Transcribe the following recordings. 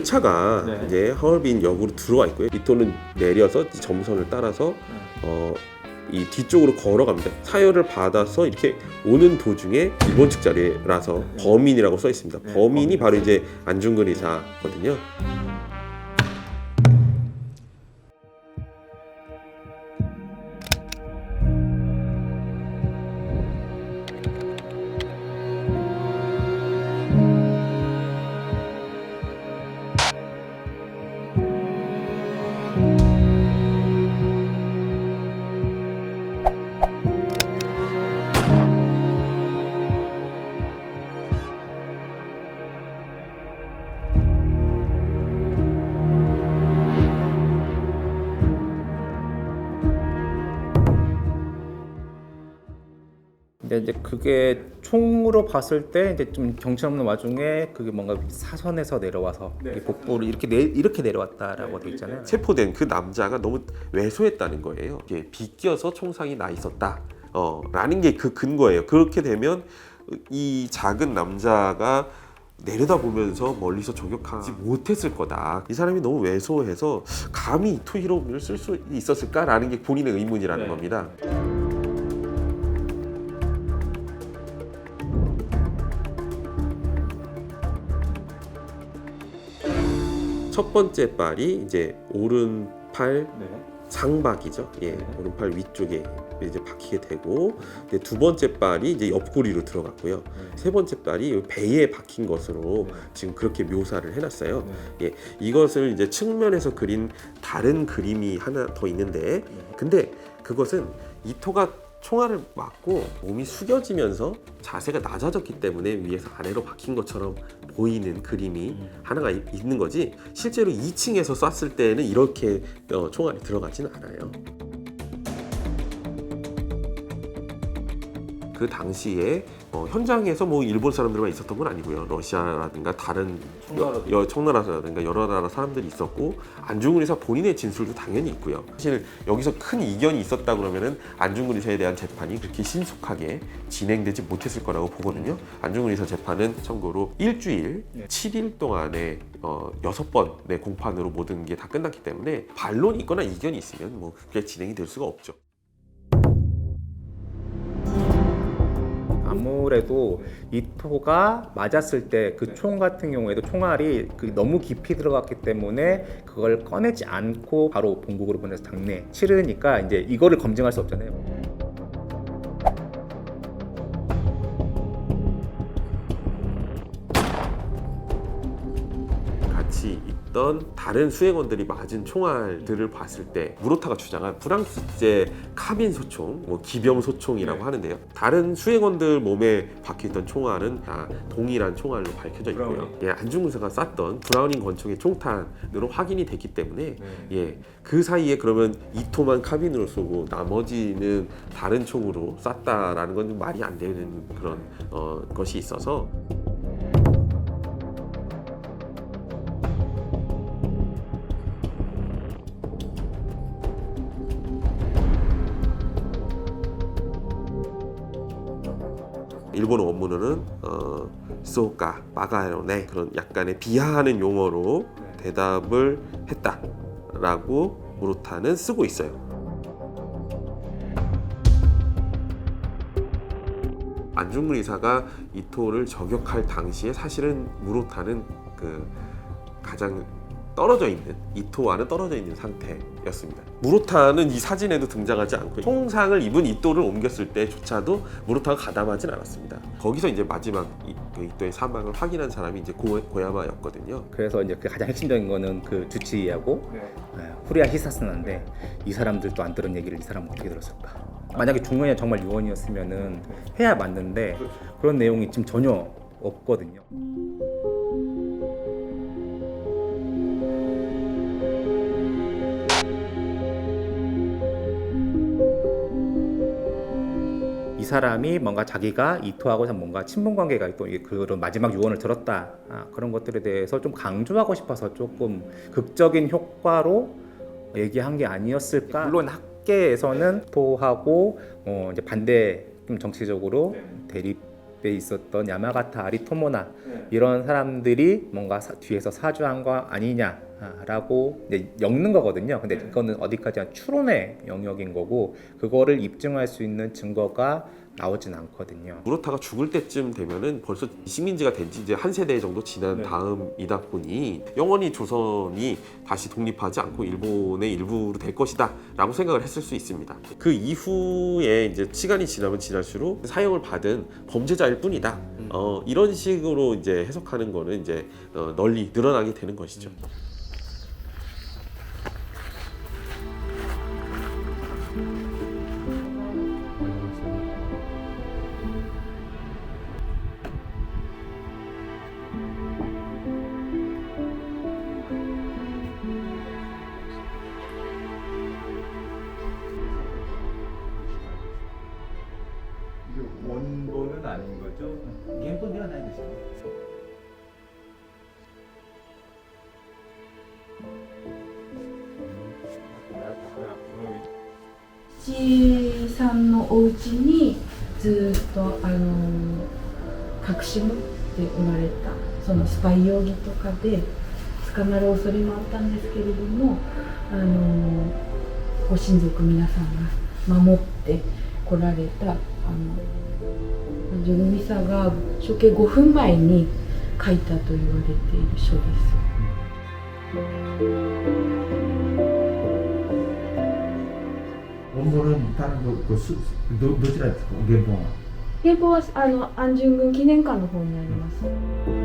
열차가 네. 이제 하얼빈 역으로 들어와 있고요. 이토는 내려서 이 점선을 따라서 어, 이 뒤쪽으로 걸어갑니다. 사열을 받아서 이렇게 오는 도중에 일본 측 자리라서 범인이라고 써 있습니다. 네, 범인이 범인. 바로 이제 안중근 의사거든요. 근데 이제 그게 총으로 봤을 때 이제 좀 정신 없는 와중에 그게 뭔가 사선에서 내려와서 이 복부를 이렇게 내, 이렇게 내려왔다라고 돼 있잖아요. 체포된 그 남자가 너무 왜소했다는 거예요. 이게 비껴서 총상이 나 있었다. 어, 라는 게 그 근거예요. 그렇게 되면 이 작은 남자가 내려다보면서 멀리서 저격하지 못했을 거다. 이 사람이 너무 왜소해서 감히 투히로를 쓸 수 있었을까라는 게 본인의 의문이라는 네. 겁니다. 첫 번째 발이 이제 오른팔 네. 상박이죠. 예, 네. 오른팔 위쪽에 이제 박히게 되고, 이제 두 번째 발이 이제 옆구리로 들어갔고요. 세 번째 발이 배에 박힌 것으로 네. 지금 그렇게 묘사를 해놨어요. 네. 예, 이것을 이제 측면에서 그린 다른 그림이 하나 더 있는데, 근데 그것은 이토가 총알을 맞고 몸이 숙여지면서 자세가 낮아졌기 때문에 위에서 아래로 박힌 것처럼 보이는 그림이 하나가 이- 있는 거지 실제로 2층에서 쐈을 때는 이렇게 어, 총알이 들어가진 않아요. 그 당시에 어, 현장에서 뭐 일본 사람들만 있었던 건 아니고요. 러시아라든가 다른 청나라도 여, 청나라라든가 여러 나라 사람들이 있었고 안중근 의사 본인의 진술도 당연히 있고요. 사실 여기서 큰 이견이 있었다 그러면은 안중근 의사에 대한 재판이 그렇게 신속하게 진행되지 못했을 거라고 보거든요. 안중근 의사 재판은 참고로 일주일, 네. 7일 동안에 어, 여섯 번의 공판으로 모든 게 다 끝났기 때문에 반론이 있거나 이견이 있으면 뭐 그게 진행이 될 수가 없죠. 아무래도 이토가 맞았을 때 그 총 같은 경우에도 총알이 그 너무 깊이 들어갔기 때문에 그걸 꺼내지 않고 바로 본국으로 보내서 당내 치르니까 이제 이거를 검증할 수 없잖아요. 있던 다른 수행원들이 맞은 총알들을 봤을 때 무로타가 주장한 프랑스제 카빈 소총, 뭐 기병 소총이라고 네. 하는데요. 다른 수행원들 몸에 박혀있던 총알은 다 동일한 총알로 밝혀져 있고요. 브라우닝. 예, 안중근사가 쐈던 브라우닝 권총의 총탄으로 확인이 됐기 때문에 예, 그 사이에 그러면 이토만 카빈으로 쏘고 나머지는 다른 총으로 쐈다라는 건좀 말이 안 되는 그런 어, 것이 있어서 일본어 원문으로는 어, 소가 마가요네 그런 약간의 비하하는 용어로 대답을 했다라고 무로타는 쓰고 있어요. 안중근 의사가 이토를 저격할 당시에 사실은 무로타는 그 가장 떨어져 있는 이토와는 떨어져 있는 상태였습니다. 무로타는 이 사진에도 등장하지 않고 총상을 입은 이토를 옮겼을 때조차도 무로타가 가담하진 않았습니다. 거기서 이제 마지막 이, 그 이토의 사망을 확인한 사람이 이제 고, 고야마였거든요. 그래서 이제 그 가장 핵심적인 거는 그 주치의하고 예, 후리아 히사스나인데 이 사람들도 안 들은 얘기를 이 사람은 어떻게 들었을까? 만약에 중원이 정말 요원이었으면은 해야 맞는데 그런 내용이 지금 전혀 없거든요. 사람이 뭔가 자기가 이토하고 뭔가 친분 관계가 있고 그런 마지막 유언을 들었다. 아, 그런 것들에 대해서 좀 강조하고 싶어서 조금 극적인 효과로 얘기한 게 아니었을까? 물론 학계에서는 토하고 어 이제 반대 좀 정치적으로 대립 때 있었던 야마가타 아리토모나 이런 사람들이 뭔가 사- 뒤에서 사주한 거 아니냐 라고 엮는 거거든요. 근데 이거는 어디까지나 추론의 영역인 거고 그거를 입증할 수 있는 증거가 나오진 않거든요. 무로타가 죽을 때쯤 되면은 벌써 식민지가 된 지 이제 한 세대 정도 지난 네. 다음이다 보니 영원히 조선이 다시 독립하지 않고 일본의 일부로 될 것이다라고 생각을 했을 수 있습니다. 그 이후에 이제 시간이 지나면 지날수록 사형을 받은 범죄자일 뿐이다. 어, 이런 식으로 이제 해석하는 거는 이제 어, 널리 늘어나게 되는 것이죠. 이 원본은 아닌 거죠? 原本ではないですよね。 父さんのお家にずっとあの隠し持っておられたそのスパイ容疑とかで捕まる恐れもあったんですけれどもあのご親族皆さんが守って 来られた。あの純美さが処刑5分前に書いたと言われている書です。ンルどどどちらですか原本は原本はあの安順軍記念館の方にあります。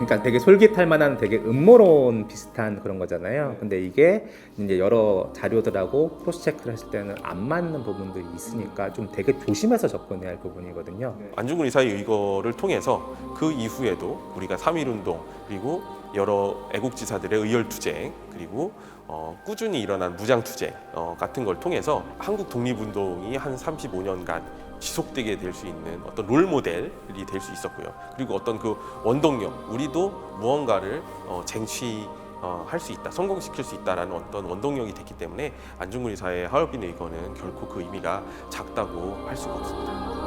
그러니까 되게 솔깃할 만한 되게 음모론 비슷한 그런 거잖아요. 근데 이게 이제 여러 자료들하고 크로스 체크를 했을 때는 안 맞는 부분들이 있으니까 좀 되게 조심해서 접근해야 할 부분이거든요. 안중근 의사의 의거를 통해서 그 이후에도 우리가 3.1운동 그리고 여러 애국지사들의 의열투쟁 그리고 어, 꾸준히 일어난 무장투쟁 어, 같은 걸 통해서 한국 독립운동이 한 35년간 지속되게 될 수 있는 어떤 롤 모델이 될 수 있었고요. 그리고 어떤 그 원동력, 우리도 무언가를 어, 쟁취 어, 할 수 있다, 성공시킬 수 있다라는 어떤 원동력이 됐기 때문에 안중근 의사의 하얼빈 의거는 결코 그 의미가 작다고 할 수가 없습니다.